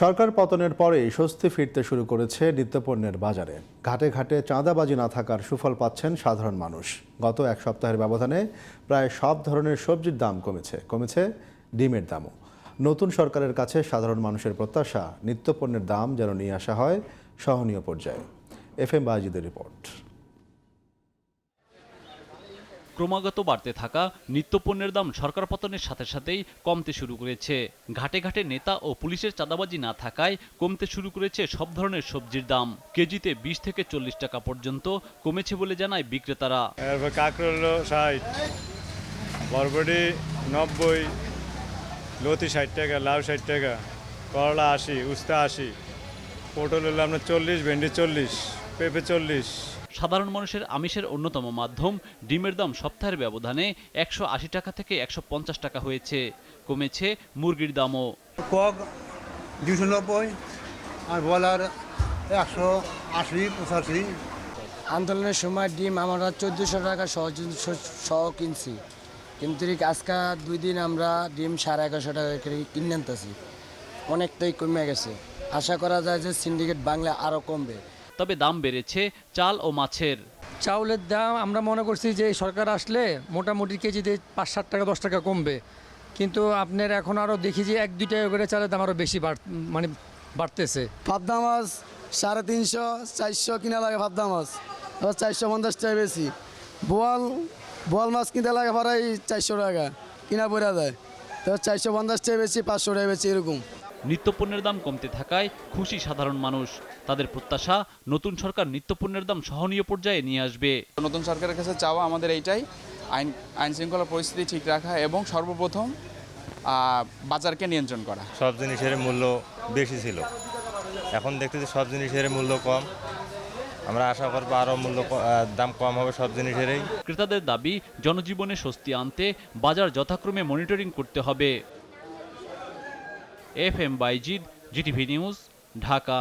সরকার পতনের পরেই স্বস্তি ফিরতে শুরু করেছে নিত্যপণ্যের বাজারে। ঘাটে ঘাটে চাঁদাবাজি না থাকার সুফল পাচ্ছেন সাধারণ মানুষ। গত এক সপ্তাহের ব্যবধানে প্রায় সব ধরনের সবজির দাম কমেছে। কমেছে ডিমের দামও। নতুন সরকারের কাছে সাধারণ মানুষের প্রত্যাশা, নিত্যপণ্যের দাম যেন নিয়ে আসা হয় সহনীয় পর্যায়ে। এফ এম বাজিদের রিপোর্ট। ক্রমাগত বাড়তে থাকা নিত্যপণ্যের দাম সরকার পতনের সাথে সাথেই কমতে শুরু করেছে। ঘাটে ঘাটে নেতা ও পুলিশের চাঁদাবাজি না থাকায় কমতে শুরু করেছে সব ধরনের সবজির দাম। কেজিতে বিশ থেকে চল্লিশ টাকা পর্যন্ত কমেছে বলে জানায় বিক্রেতারা। বরবটি নব্বই, লতি ষাট টাকা, লাউ ষাট টাকা, করলা আশি, উস্তা আশি, পটল হলো আপনার চল্লিশ, ভেন্ডি চল্লিশ। পেঁপে চল্লিশ। সাধারণ মানুষের আমিষের অন্যতম মাধ্যম ডিমের দাম সপ্তাহের ব্যবধানে একশো আশি টাকা থেকে একশো পঞ্চাশ টাকা হয়েছে। কমেছে মুরগির দামও। কক দুশো নব্বই আর বলার একশো আশি পঁচাশি। আন্দোলনের সময় ডিম আমরা চোদ্দোশো টাকা সহ সহ কিনছি। কিন্তু আজকে দুই দিন আমরা ডিম সাড়ে এগারোশো টাকা করে কিনে আনতেছি। অনেকটাই কমে গেছে। আশা করা যায় যে সিন্ডিকেট বাংলা আরও কমবে। তবে দাম বেড়েছে চাল ও মাছের। চাউলের দাম আমরা মনে করছি যে এই সরকার আসলে মোটামুটি কেজিতে পাঁচ সাত টাকা দশ টাকা কমবে। কিন্তু আপনার এখন আরও দেখি যে এক দুই টাকা করে চালের দাম আরও বেশি বাড় মানে বাড়তেছে। পাবদা মাছ সাড়ে তিনশো চারশো কিনা লাগে পাবদা মাছ। এবার চারশো পঞ্চাশ টাকা বেশি। বোয়াল বোয়াল মাছ কিনতে লাগে প্রায় চারশো টাকা কিনা পড়া যায় তো চারশো পঞ্চাশ টাকা বেশি পাঁচশো টাকা বেশি এরকম। নিত্যপণ্যের দাম কমতে থাকায় খুশি সাধারণ মানুষ। তাদের প্রত্যাশা নতুন সরকার নিত্যপণ্যের দাম সহনীয় পর্যায়ে নিয়ে আসবে। নতুন সরকারের কাছে চাওয়া আমাদের এইটাই আইন আইন শৃঙ্খলা পরিস্থিতি ঠিক রাখা এবং সর্বপ্রথম বাজারকে নিয়ন্ত্রণ করা। সব জিনিসের মূল্য বেশি ছিল। এখন দেখতেছি সব জিনিসের মূল্য কম। আমরা আশা করব আরও মূল্য দাম কম হবে সব জিনিসেরই। ক্রেতাদের দাবি জনজীবনে স্বস্তি আনতে বাজার যথাক্রমে মনিটরিং করতে হবে। F M Bayezid GTV news Dhaka.